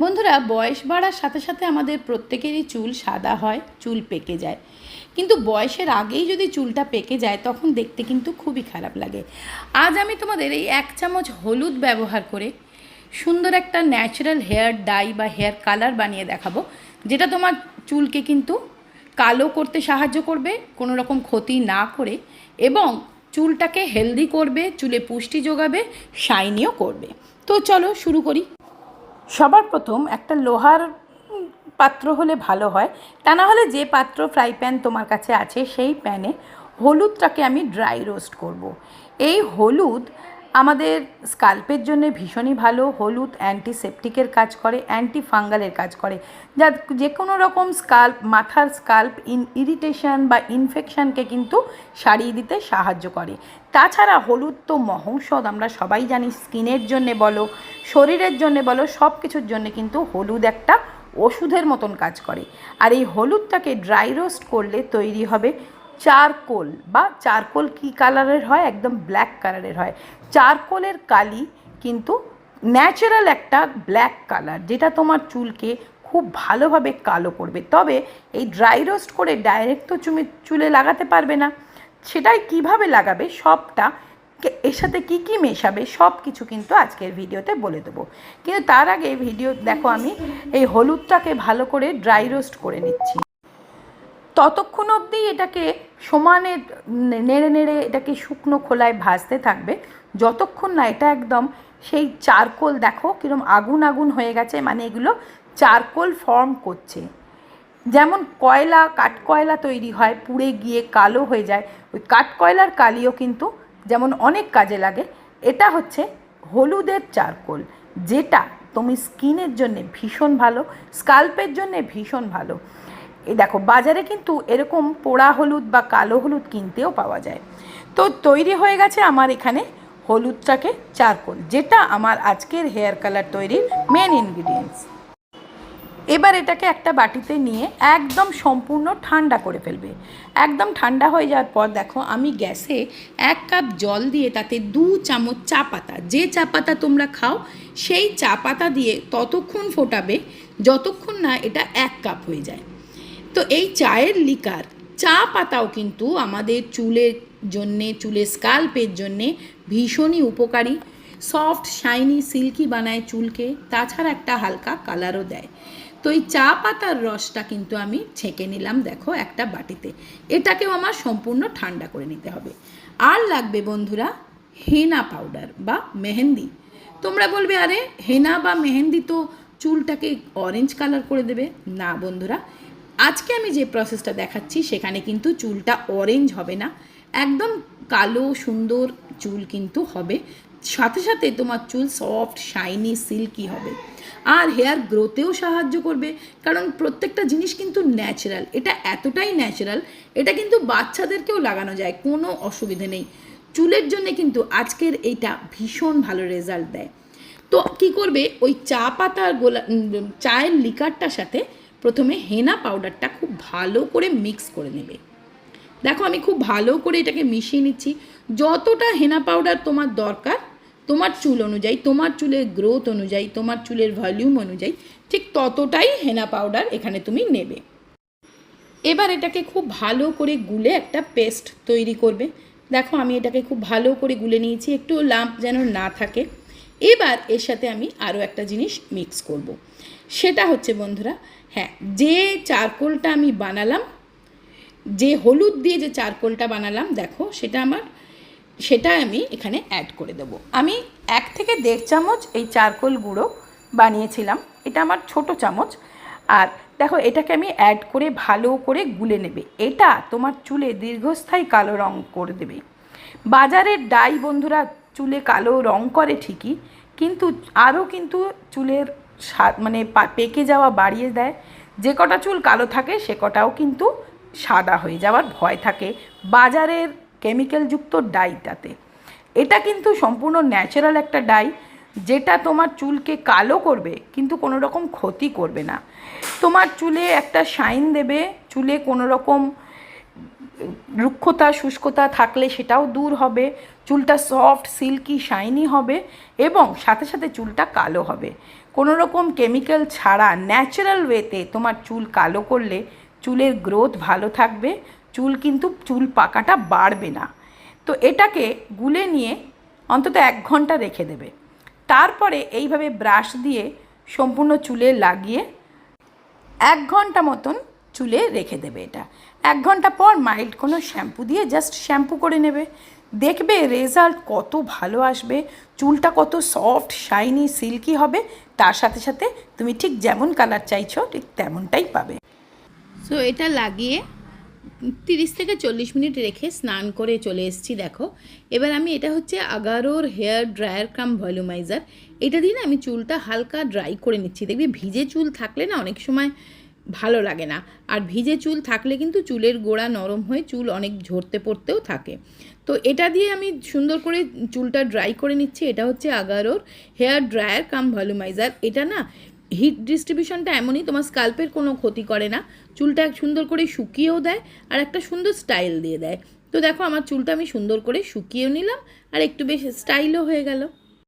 বন্ধুরা, বয়স বাড়ার সাথে সাথে আমাদের প্রত্যেকেরই চুল সাদা হয়, চুল পেকে যায়। কিন্তু বয়সের আগেই যদি চুলটা পেকে যায়, তখন দেখতে কিন্তু খুবই খারাপ লাগে। আজ আমি তোমাদের এই এক চামচ হলুদ ব্যবহার করে সুন্দর একটা ন্যাচারাল হেয়ার ডাই বা হেয়ার কালার বানিয়ে দেখাবো, যেটা তোমার চুলকে কিন্তু কালো করতে সাহায্য করবে, কোনো রকম ক্ষতি না করে, এবং চুলটাকে হেলদি করবে, চুলে পুষ্টি যোগাবে শাইনিও করবে। তো চলো শুরু করি। সবার প্রথম একটা লোহার পাত্র হলে ভালো হয় তা না হলে যে পাত্র ফ্রাই প্যান তোমার কাছে আছে সেই প্যানে হলুদটাকে আমি ড্রাই রোস্ট করব। এই হলুদ আমাদের স্কাল্পের জন্য ভীষণই ভালো, হলুদ অ্যান্টিসেপটিকের কাজ করে অ্যান্টি ফাঙ্গালের কাজ করে। যা যে কোনো রকম স্কাল্প, মাথার স্কাল্প ইন ইরিটেশন বা ইনফেকশানকে কিন্তু সারিয়ে দিতে সাহায্য করে। তাছাড়া হলুদ তো মহৌষধ, আমরা সবাই জানি, স্কিনের জন্যে বলো, শরীরের জন্যে বলো সব কিছুর জন্যে কিন্তু হলুদ একটা ওষুধের মতন কাজ করে। আর এই হলুদটাকে ড্রাই রোস্ট করলে তৈরি হবে চারকোল বা চারকোল কী কালারের হয়? একদম ব্ল্যাক কালারের হয়। চারকোলের কালি কিন্তু ন্যাচারাল একটা ব্ল্যাক কালার যেটা তোমার চুলকে খুব ভালোভাবে কালো করবে। তবে এই ড্রাই রোস্ট করে ডাইরেক্ট তো চুমে, চুলে লাগাতে পারবে না। সেটাই কীভাবে লাগাবে? সবটা এর সাথে কি কি মেশাবে? সব কিছু কিন্তু আজকের ভিডিওতে বলে দেবো। কিন্তু তার আগে ভিডিও দেখো আমি এই হলুদটাকে ভালো করে ড্রাই রোস্ট করে নিচ্ছি। ততক্ষণ অবধি এটাকে সমানে নেড়ে নেড়ে এটাকে শুকনো খোলায় ভাজতে থাকবে। যতক্ষণ না এটা একদম সেই চারকোল, দেখো কীরকম আগুন আগুন হয়ে গেছে মানে এগুলো চারকোল ফর্ম করছে। যেমন কয়লা, কাঠকয়লা তৈরি হয়, পুড়ে গিয়ে কালো হয়ে যায়। ওই কাঠকয়লার কালিও কিন্তু যেমন অনেক কাজে লাগে, এটা হচ্ছে হলুদের চারকোল, যেটা তুমি স্কিনের জন্যে ভীষণ ভালো, স্কাল্পের জন্যে ভীষণ ভালো। এই দেখো, বাজারে কিন্তু এরকম পোড়া হলুদ বা কালো হলুদ কিনতেও পাওয়া যায়। তো তৈরি হয়ে গেছে আমার এখানে হলুদটাকে চারকোল, যেটা আমার আজকের হেয়ার কালার তৈরির মেন ইনগ্রিডিয়েন্টস এবার এটাকে একটা বাটিতে নিয়ে একদম সম্পূর্ণ ঠান্ডা করে ফেলবে। একদম ঠান্ডা হয়ে যাওয়ার পর দেখো, আমি গ্যাসে এক কাপ জল দিয়ে তাতে দু চামচ চা পাতা, যে চা পাতা তোমরা খাও, সেই চা পাতা দিয়ে ততক্ষণ ফোটাবে, যতক্ষণ না এটা এক কাপ হয়ে যায়। তো এই চায়ের লিকার, চা পাতাও কিন্তু আমাদের চুলের জন্যে, চুলের স্কাল্পের জন্যে ভীষণই উপকারী। সফট, শাইনি, সিল্কি বানায় চুলকে, তাছাড়া একটা হালকা কালারও দেয়। তো এই চা পাতার রসটা কিন্তু আমি ছেঁকে নিলাম, দেখো, একটা বাটিতে। এটাকেও আমার সম্পূর্ণ ঠান্ডা করে নিতে হবে। আর লাগবে বন্ধুরা, হেনা পাউডার বা মেহেন্দি। তোমরা বলবে, আরে হেনা বা মেহেন্দি তো চুলটাকে অরেঞ্জ কালার করে দেবে। না বন্ধুরা আজকে আমি যে প্রসেসটা দেখাচ্ছি, সেখানে কিন্তু চুলটা অরেঞ্জ হবে না। একদম কালো, সুন্দর চুল কিন্তু হবে। সাথে সাথে তোমার চুল সফট শাইনি সিল্কি হবে। আর হেয়ার গ্রোথেও সাহায্য করবে, কারণ প্রত্যেকটা জিনিস কিন্তু ন্যাচারাল এটা এতটাই ন্যাচারাল এটা কিন্তু বাচ্চাদেরকেও লাগানো যায়, কোনো অসুবিধে নেই। চুলের জন্য কিন্তু আজকের এইটা ভীষণ ভালো রেজাল্ট দেয়। তো কি করবে? ওই চা পাতার গোলা চায়ের লিকারটার সাথে প্রথমে হেনা পাউডারটা খুব ভালো করে মিক্স করে নেবে। দেখো আমি খুব ভালো করে এটাকে মিশিয়ে নিচ্ছি। যতটা হেনা পাউডার তোমার দরকার, তোমার চুল অনুযায়ী, তোমার চুলের গ্রোথ অনুযায়ী, তোমার চুলের ভলিউম অনুযায়ী, ঠিক ততটাই হেনা পাউডার এখানে তুমি নেবে। এবার এটাকে খুব ভালো করে গুলে একটা পেস্ট তৈরি করবে। দেখো আমি এটাকে খুব ভালো করে গুলে নিয়েছি, একটু লাম্প যেন না থাকে। এবার এর সাথে আমি আরও একটা জিনিস মিক্স করব। সেটা হচ্ছে, বন্ধুরা হ্যাঁ যে চারকোলটা আমি বানালাম, যে হলুদ দিয়ে যে চারকোলটা বানালাম, দেখো, সেটা আমার, সেটা আমি এখানে অ্যাড করে দেব। আমি এক থেকে দেড় চামচ এই চারকোল গুঁড়ো বানিয়েছিলাম, এটা আমার ছোট চামচ। আর দেখো, এটাকে আমি অ্যাড করে ভালো করে গুলে নেবে। এটা তোমার চুলে দীর্ঘস্থায়ী কালো রং করে দেবে। বাজারের ডাই, বন্ধুরা চুলে কালো রং করে ঠিকই, কিন্তু আরও কিন্তু চুলের মানে পেকে যাওয়া বাড়িয়ে দেয়। যে কটা চুল কালো থাকে, সে কটাও কিন্তু সাদা হয়ে যাওয়ার ভয় থাকে বাজারের কেমিক্যালযুক্ত ডাইটাতে। এটা কিন্তু সম্পূর্ণ ন্যাচারাল একটা ডাই, যেটা তোমার চুলকে কালো করবে, কিন্তু কোনো রকম ক্ষতি করবে না। তোমার চুলে একটা শাইন দেবে, চুলে কোনো রকম রুক্ষতা, শুষ্কতা থাকলে সেটাও দূর হবে, চুলটা সফট সিল্কি শাইনি হবে এবং সাথে সাথে চুলটা কালো হবে। কোনো রকম কেমিক্যাল ছাড়া ন্যাচারাল ওয়েতে তোমার চুল কালো করলে চুলের গ্রোথ ভালো থাকবে, চুল কিন্তু চুল পাকাটা বাড়বে না। তো এটাকে গুলে নিয়ে অন্তত এক ঘণ্টা রেখে দেবে। তারপরে এইভাবে ব্রাশ দিয়ে সম্পূর্ণ চুলে লাগিয়ে এক ঘণ্টা মতন চুলে রেখে দেবে এটা। এক ঘণ্টা পর মাইল্ড কোনো শ্যাম্পু দিয়ে জাস্ট শ্যাম্পু করে নেবে। দেখবে রেজাল্ট কত ভালো আসবে, চুলটা কত সফট শাইনি সিল্কি হবে, তার সাথে সাথে তুমি ঠিক যেমন কালার চাইছো, ঠিক তেমনটাই পাবে। সো এটা লাগিয়ে তিরিশ থেকে চল্লিশ মিনিট রেখে স্নান করে চলে এসেছি, দেখো। এবার আমি এটা হচ্ছে আগারোর হেয়ার ড্রায়ার কাম ভলিউমাইজার। এটা দিয়ে না আমি চুলটা হালকা ড্রাই করে নিচ্ছি। দেখবি ভিজে চুল থাকলে না অনেক সময় ভালো লাগে না। আর ভিজে চুল থাকলে কিন্তু চুলের গোড়া নরম হয়ে চুল অনেক ঝরতে পড়তেও থাকে। তো এটা দিয়ে আমি সুন্দর করে চুলটা ড্রাই করে নিচ্ছি। এটা হচ্ছে আগারোর হেয়ার ড্রায়ার কাম ভলিউমাইজার এটা না হিট ডিস্ট্রিবিউশনটা এমনই, তোমার স্কাল্পের কোনো ক্ষতি করে না। চুলটা সুন্দর করে শুকিয়েও দেয় আর একটা সুন্দর স্টাইল দিয়ে দেয়। তো দেখো, আমার চুলটা আমি সুন্দর করে শুকিয়েও নিলাম আর একটু বেশ স্টাইলও হয়ে গেল।